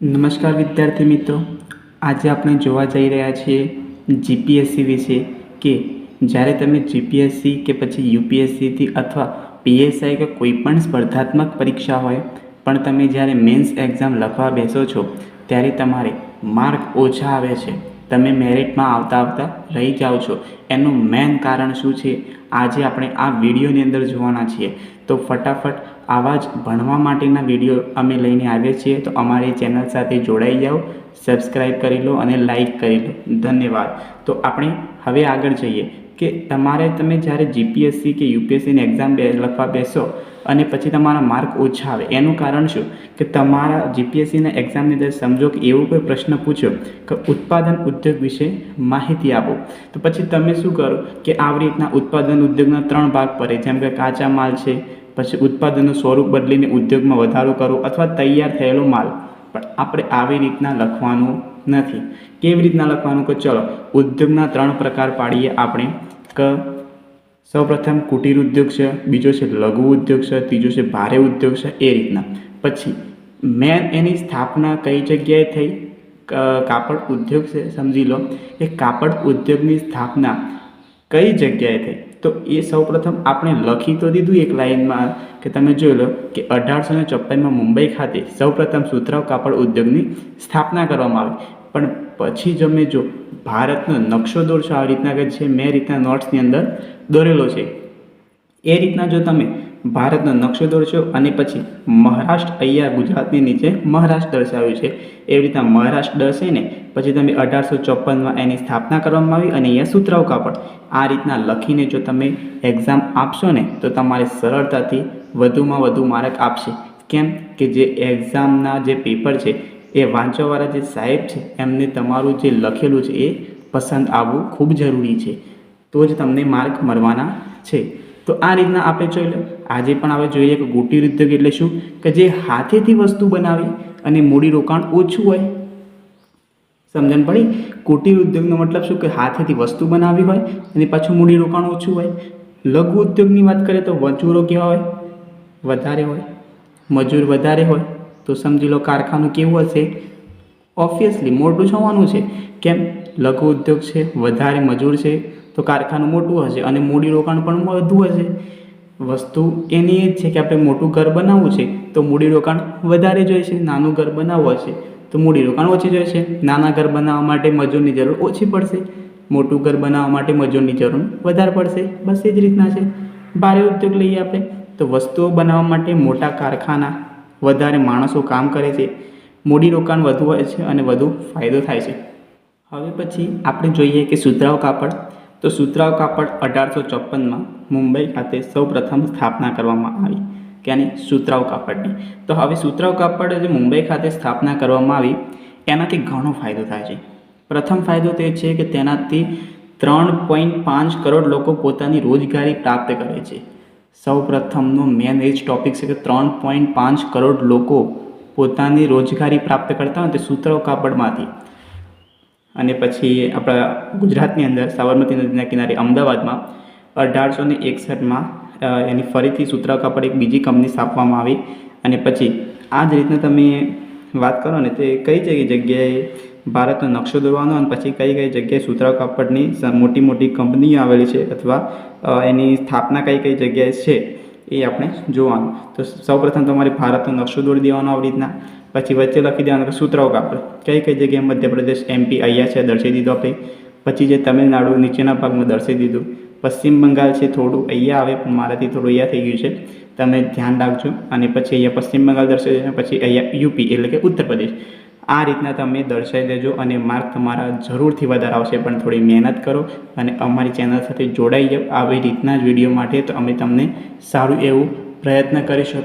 નમસ્કાર વિદ્યાર્થી મિત્રો. આજે આપણે જોવા જઈ રહ્યા છીએ જીપીએસસી વિશે કે જ્યારે તમે જીપીએસસી કે પછી યુપીએસસીથી અથવા પીએસઆઈ કે કોઈપણ સ્પર્ધાત્મક પરીક્ષા હોય, પણ તમે જ્યારે મેન્સ એક્ઝામ લખવા બેસો છો, ત્યારે તમારે માર્ક ઓછા આવે છે. તમે મેરિટમાં આવતા આવતા રહી જાઓ છો. એનું મેન કારણ શું છે? આજે આપણે આ વિડીયોની અંદર જોવાના છીએ. તો ફટાફટ આવા જ ભણવા માટેના વીડિયો અમે લઈને આવીએ છીએ. તો અમારી ચેનલ સાથે જોડાઈ જાઓ સબસ્ક્રાઈબ કરી લો અને લાઈક કરી લો. ધન્યવાદ. તો આપણે હવે આગળ જઈએ. કે તમારે તમે જ્યારે જીપીએસસી કે યુપીએસસીની એક્ઝામ બે લખવા બેસો અને પછી તમારા માર્ક ઓછા આવે, એનું કારણ શું? કે તમારા જીપીએસસીના એક્ઝામની અંદર સમજો કે એવો કોઈ પ્રશ્ન પૂછ્યો કે ઉત્પાદન ઉદ્યોગ વિશે માહિતી આપો. તો પછી તમે શું કરો કે આવી રીતના ઉત્પાદન ઉદ્યોગના ત્રણ ભાગ પડે જેમ કે કાચા માલ છે, પછી ઉત્પાદનનું સ્વરૂપ બદલીને ઉદ્યોગમાં વધારો કરો અથવા તૈયાર થયેલો માલ. પણ આપણે આવી રીતના લખવાનું નથી. કેવી રીતના લખવાનું? કે ચલો, ઉદ્યોગના ત્રણ પ્રકાર પાડીએ આપણે. કે સૌપ્રથમ કુટીર ઉદ્યોગ છે, બીજો છે લઘુ ઉદ્યોગ છે, ત્રીજો છે ભારે ઉદ્યોગ છે, એ રીતના. પછી મેન એની સ્થાપના કઈ જગ્યાએ થઈ? કાપડ ઉદ્યોગ છે, સમજી લો. એ કાપડ ઉદ્યોગની સ્થાપના કઈ જગ્યાએ થઈ? તો એ સૌપ્રથમ આપણે લખી તો દીધું એક લાઈનમાં કે તમે જોઈ લો કે અઢારસો ને ચોપ્પનમાં મુંબઈ ખાતે સૌપ્રથમ સુતરાવ કાપડ ઉદ્યોગની સ્થાપના કરવામાં આવી. પણ પછી તમે જો ભારતનો નકશો દોરશો, આ રીતના કે છે મેં રીતના નોટ્સની અંદર દોરેલો છે. એ રીતના જો તમે ભારતનો નકશો દોરશો અને પછી મહારાષ્ટ્ર અહીંયા ગુજરાતની નીચે મહારાષ્ટ્ર દર્શાવ્યું છે. એવી રીતના મહારાષ્ટ્ર દર્શાવીને પછી તમે અઢારસો ચોપનમાં એની સ્થાપના કરવામાં આવી અને અહીંયા સુતરાવ કાપડ. આ રીતના લખીને જો તમે એક્ઝામ આપશો ને, તો તમારે સરળતાથી વધુમાં વધુ માર્ક આપશે. કેમ? કે જે એક્ઝામના જે પેપર છે એ વાંચવાવાળા જે સાહેબ છે, એમને તમારું જે લખેલું છે એ પસંદ આવવું ખૂબ જરૂરી છે. તો જ તમને માર્ક મળવાના છે. તો આ રીતના આપણે જોઈ લો. આજે પણ આપણે જોઈએ કે કુટીર ઉદ્યોગ એટલે શું? કે જે હાથેથી વસ્તુ બનાવી અને મૂડી રોકાણ ઓછું હોય. સમજણ પડી? કુટીર ઉદ્યોગનો મતલબ શું? કે હાથેથી વસ્તુ બનાવી હોય અને પાછું મૂડી રોકાણ ઓછું હોય. લઘુ ઉદ્યોગની વાત કરીએ તો મજૂરો કેવા હોય? વધારે હોય. મજૂર વધારે હોય. તો સમજી લો કારખાનું કેવું હશે? ઓબ્વિયસલી મોટું થવાનું છે. કેમ? લઘુ ઉદ્યોગ છે, વધારે મજૂર છે, તો કારખાનું મોટું હશે અને મૂડી રોકાણ પણ વધુ હશે. વસ્તુ એની એ જ છે કે આપણે મોટું ઘર બનાવવું છે, તો મૂડી રોકાણ વધારે જોઈશે નાનું ઘર બનાવવું હશે, તો મૂડી રોકાણ ઓછી જોઈશે નાના ઘર બનાવવા માટે મજૂરની જરૂર ઓછી પડશે. મોટું ઘર બનાવવા માટે મજૂરની જરૂર વધારે પડશે. બસ એ જ રીતના છે. ભારે ઉદ્યોગ લઈએ આપણે, તો વસ્તુઓ બનાવવા માટે મોટા કારખાના વધારે માણસો કામ કરે છે, મૂડી રોકાણ વધુ હોય છે અને વધુ ફાયદો થાય છે. હવે પછી આપણે જોઈએ કે સુતરાવ કાપડ. તો સુતરાવ કાપડ અઢારસો ચોપનમાં મુંબઈ ખાતે સૌપ્રથમ સ્થાપના કરવામાં આવી, કે આની સુતરાવ કાપડની. તો હવે સુતરાવ કાપડ જે મુંબઈ ખાતે સ્થાપના કરવામાં આવી, એનાથી ઘણો ફાયદો થાય છે. પ્રથમ ફાયદો તે છે કે તેનાથી ત્રણ પોઈન્ટ પાંચ કરોડ લોકો પોતાની રોજગારી પ્રાપ્ત કરે છે. સૌ પ્રથમનો મેન એ જ ટોપિક છે કે ત્રણ પોઈન્ટ પાંચ કરોડ લોકો પોતાની રોજગારી પ્રાપ્ત કરતા હોય તે સૂત્રો કાપડમાંથી. અને પછી આપણા ગુજરાતની અંદર સાબરમતી નદીના કિનારે અમદાવાદમાં અઢારસો ને એકસઠમાં એની ફરીથી સૂત્રો કાપડ એક બીજી કંપની સ્થાપવામાં આવી. અને પછી આ જ રીતના તમે વાત કરો ને તે કઈ કઈ જગ્યાએ ભારતનો નકશો દોરવાનો અને પછી કઈ કઈ જગ્યાએ સુતરાઉ કાપડની મોટી મોટી કંપનીઓ આવેલી છે અથવા એની સ્થાપના કઈ કઈ જગ્યાએ છે એ આપણે જોવાનું. તો સૌપ્રથમ તમારે ભારતનો નકશો દોરી દેવાનો આવી રીતના. પછી વચ્ચે લખી દેવાનું કે સુતરાઉ કાપડ. કઈ કઈ જગ્યાએ મધ્યપ્રદેશ એમપી અહીંયા છે દર્શાવી દીધું આપણે પછી જે તમિલનાડુ નીચેના ભાગમાં દર્શાવી દીધું. પશ્ચિમ બંગાળ છે થોડું, અહીંયા આવે પણ મારાથી થોડું અહીંયા થઈ ગયું છે. તમે ધ્યાન રાખજો. અને પછી અહીંયા પશ્ચિમ બંગાળ દર્શાવી દેજો પછી અહીંયા યુપી એટલે કે ઉત્તર પ્રદેશ આ રીતના તમે દર્શાવી દેજો અને માર્ક તમારા જરૂરથી વધારે આવશે, પણ થોડી મહેનત કરો અને અમારી ચેનલ સાથે જોડાઈ જાઓ. આવી રીતના જ વીડિયો માટે તો અમે તમને સારું એવું પ્રયત્ન કરી શકીએ.